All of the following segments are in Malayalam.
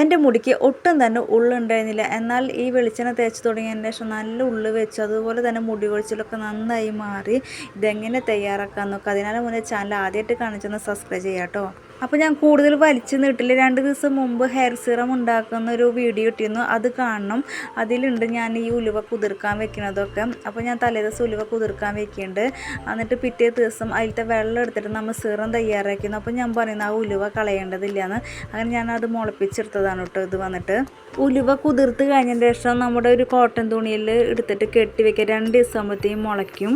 എന്റെ മുടിക്ക് ഒട്ടും തന്നെ ഉള്ളുണ്ടായിരുന്നില്ല. എന്നാൽ ഈ വെളിച്ചെണ്ണ തേച്ച് തുടങ്ങിയതിന് ശേഷം നല്ല ഉള്ളു വെച്ച്. അതുപോലെ തന്നെ മുടി കൊഴിച്ചിലൊക്കെ നന്നായി മാറി. ഇതെങ്ങനെ തയ്യാറാക്കാൻ നോക്കുക അതിനാൽ മുന്നേ ചാനൽ ആദ്യമായിട്ട് കാണിച്ചൊന്ന് സബ്സ്ക്രൈബ് ചെയ്യാം കേട്ടോ അപ്പോൾ ഞാൻ കൂടുതൽ വലിച്ചു നീട്ടില്ല രണ്ട് ദിവസം മുമ്പ് ഹെയർ സിറം ഉണ്ടാക്കുന്ന ഒരു വീഡിയോ ഇട്ടിരുന്നു. അത് കാണണം. അതിലുണ്ട് ഞാൻ ഈ ഉലുവ കുതിർക്കാൻ വെക്കുന്നതൊക്കെ. അപ്പോൾ ഞാൻ തലേ ദിവസം ഉലുവ കുതിർക്കാൻ വെക്കുന്നുണ്ട് എന്നിട്ട് പിറ്റേ ദിവസം അതിലത്തെ വെള്ളം എടുത്തിട്ട് നമ്മൾ സിറം തയ്യാറാക്കുന്നു അപ്പോൾ ഞാൻ പറയുന്നത് ആ ഉലുവ കളയേണ്ടതില്ലയെന്ന് അങ്ങനെ ഞാൻ അത് മുളപ്പിച്ചെടുത്തതാണ് കേട്ടോ ഇത് വന്നിട്ട്. ഉലുവ കുതിർത്ത് കഴിഞ്ഞതിന് ശേഷം നമ്മുടെ ഒരു കോട്ടൺ തുണിയിൽ എടുത്തിട്ട് കെട്ടി വെക്കുക. രണ്ട് ദിവസം ആകുമ്പോഴത്തേക്കും മുളയ്ക്കും.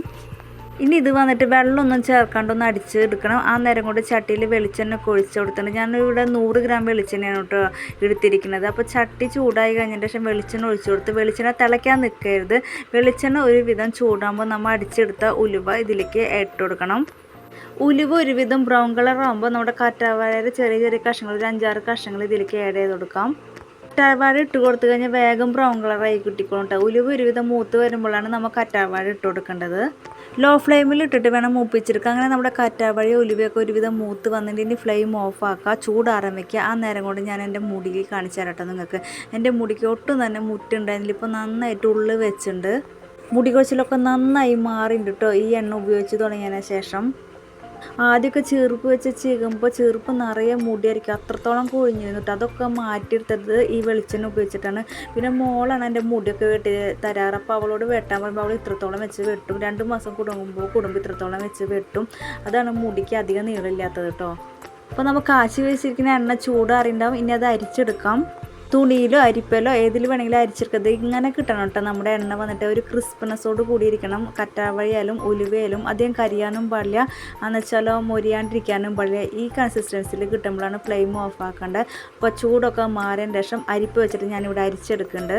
ഇനി ഇത് വന്നിട്ട് വെള്ളമൊന്നും ചേർക്കാണ്ട് ഒന്ന് അടിച്ച് എടുക്കണം ആ നേരം കൊണ്ട് ചട്ടിയിൽ വെളിച്ചെണ്ണ ഒഴിച്ച് കൊടുത്തിട്ടുണ്ട്. ഞാനിവിടെ നൂറ് ഗ്രാം വെളിച്ചെണ്ണയാണ് കേട്ടോ എടുത്തിരിക്കുന്നത്. അപ്പോൾ ചട്ടി ചൂടായി കഴിഞ്ഞതിന് ശേഷം വെളിച്ചെണ്ണ ഒഴിച്ച് കൊടുത്ത് വെളിച്ചെണ്ണ തിളയ്ക്കാൻ നിൽക്കരുത്. വെളിച്ചെണ്ണ ഒരുവിധം ചൂടാകുമ്പോൾ നമ്മൾ അടിച്ചെടുത്ത ഉലുവ ഇതിലേക്ക് ഇട്ട് കൊടുക്കണം. ഉലുവ ഒരുവിധം ബ്രൗൺ കളർ ആകുമ്പോൾ നമ്മുടെ കാറ്റാവാഴയുടെ ചെറിയ ചെറിയ കഷ്ണങ്ങൾ ഒരു അഞ്ചാറ് കഷ്ണങ്ങൾ ഇതിലേക്ക് ആഡ് ചെയ്ത് കൊടുക്കാം. കറ്റാർവാഴ ഇട്ട് കൊടുത്തു കഴിഞ്ഞാൽ വേഗം ബ്രൗൺ കളറായി കിട്ടിക്കോളും കേട്ടോ ഉലുവ് ഒരുവിധം മൂത്ത് വരുമ്പോഴാണ് നമുക്ക് കറ്റാർവാഴ ഇട്ട് കൊടുക്കേണ്ടത്. ലോ ഫ്ലെയിമിൽ ഇട്ടിട്ട് വേണം മൂപ്പിച്ചെടുക്കുക അങ്ങനെ നമ്മുടെ കറ്റാവഴി ഉലുവയൊക്കെ ഒരുവിധം മൂത്ത് വന്നിട്ട് ഫ്ലെയിം ഓഫ് ആക്കുക. ചൂടാറാൻ വെക്കുക. ആ നേരം കൊണ്ട് ഞാൻ എന്റെ മുടിയിൽ കാണിച്ചു തരട്ടെ നിങ്ങൾക്ക്. എന്റെ മുടിക്ക് ഒട്ടും തന്നെ മുറ്റുണ്ടായിരുന്നില്ല. ഇപ്പോൾ നന്നായിട്ട് ഉള്ളു വെച്ചിട്ടുണ്ട്. മുടി കൊച്ചിലൊക്കെ നന്നായി മാറിയിട്ടുണ്ട് കേട്ടോ ഈ എണ്ണ ഉപയോഗിച്ച് തുടങ്ങിയതിന് ശേഷം. ആദ്യമൊക്കെ ചെറുപ്പ് വെച്ച് ചീകുമ്പോൾ ചെറുപ്പ് നിറയെ മുടിയായിരിക്കും. അത്രത്തോളം കൊഴിഞ്ഞു വന്നിട്ട് അതൊക്കെ മാറ്റിയെടുത്തത് ഈ വെളിച്ചെണ്ണ ഉപയോഗിച്ചിട്ടാണ്. പിന്നെ മോളാണ് എന്റെ മുടിയൊക്കെ വെട്ടി തരാറ്. അപ്പോൾ അവളോട് വെട്ടാൻ പറയുമ്പോൾ അവൾ ഇത്രത്തോളം വെച്ച് വെട്ടും. രണ്ട് മാസം കുടുങ്ങുമ്പോൾ കുടുംബം ഇത്രത്തോളം വെച്ച് വെട്ടും. അതാണ് മുടിക്ക് അധികം നീളമില്ലാത്തത് കേട്ടോ അപ്പോൾ നമുക്ക് കാച്ചി വെച്ചിരിക്കുന്ന എണ്ണ ചൂടാറിണ്ടാവും. ഇനി അത് അരിച്ചെടുക്കാം. തുണിയിലോ അരിപ്പലോ ഏതിൽ വേണമെങ്കിലും അരിച്ചെടുക്കരുത്. ഇങ്ങനെ കിട്ടണം കേട്ടോ. നമ്മുടെ എണ്ണ വന്നിട്ട് ഒരു ക്രിസ്പിനെസ്സോട് കൂടിയിരിക്കണം. കറ്റാവഴിയാലും ഉലുവയാലും അധികം കരിയാനും പാടില്ല. എന്നുവെച്ചാലോ മുരിയാണ്ടിരിക്കാനും പാടില്ല. ഈ കൺസിസ്റ്റൻസിയിൽ കിട്ടുമ്പോഴാണ് ഫ്ലെയിം ഓഫ് ആക്കേണ്ടത് അപ്പോൾ ചൂടൊക്കെ മാറിയതിന് ശേഷം അരിപ്പ് വെച്ചിട്ട് ഞാനിവിടെ അരിച്ചെടുക്കുന്നുണ്ട്.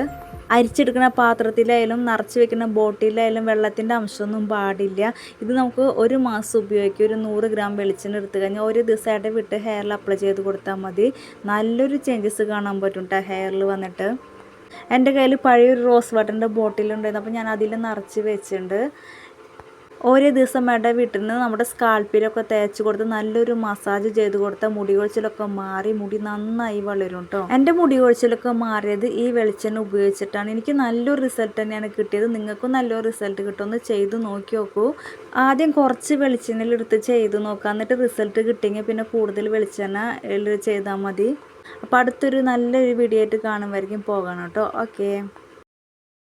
അരിച്ചെടുക്കുന്ന പാത്രത്തിലായാലും നിറച്ച് വെക്കുന്ന ബോട്ടിലായാലും വെള്ളത്തിന്റെ അംശമൊന്നും പാടില്ല. ഇത് നമുക്ക് ഒരു മാസം ഉപയോഗിക്കും. ഒരു നൂറ് ഗ്രാം വെളിച്ചെണ്ണ എടുത്തു കഴിഞ്ഞാൽ ഒരു ദിവസമായിട്ട് വിട്ട് ഹെയറിൽ അപ്ലൈ ചെയ്ത് കൊടുത്താൽ മതി. നല്ലൊരു ചേഞ്ചസ് കാണാൻ പറ്റും കേട്ടോ ഹെയറിൽ വന്നിട്ട്. എന്റെ കയ്യിൽ പഴയൊരു റോസ് വാട്ടറിന്റെ ബോട്ടിലുണ്ടായിരുന്നു അപ്പോൾ ഞാൻ അതിൽ നിറച്ച് വെച്ചിട്ടുണ്ട്. ഓരോ ദിവസം വേണ്ട വീട്ടിൽ നിന്ന് നമ്മുടെ സ്കാൽപ്പിലൊക്കെ തേച്ച് കൊടുത്ത് നല്ലൊരു മസാജ് ചെയ്ത് കൊടുത്ത മുടി കൊഴിച്ചിലൊക്കെ മാറി മുടി നന്നായി വളരും കേട്ടോ എന്റെ മുടി കൊഴിച്ചിലൊക്കെ മാറിയത് ഈ വെളിച്ചെണ്ണ ഉപയോഗിച്ചിട്ടാണ്. എനിക്ക് നല്ലൊരു റിസൾട്ട് തന്നെയാണ് കിട്ടിയത്. നിങ്ങൾക്കും നല്ലൊരു റിസൾട്ട് കിട്ടുമെന്ന് ചെയ്ത് നോക്കി നോക്കൂ. ആദ്യം കുറച്ച് വെളിച്ചെണ്ണയിലെടുത്ത് ചെയ്ത് നോക്കാം. എന്നിട്ട് റിസൾട്ട് കിട്ടിയെങ്കിൽ പിന്നെ കൂടുതൽ വെളിച്ചെണ്ണ ചെയ്താൽ മതി. അപ്പോൾ അടുത്തൊരു നല്ലൊരു വീഡിയോ ആയിട്ട് കാണുമായിരിക്കും. പോകണം കേട്ടോ. ഓക്കേ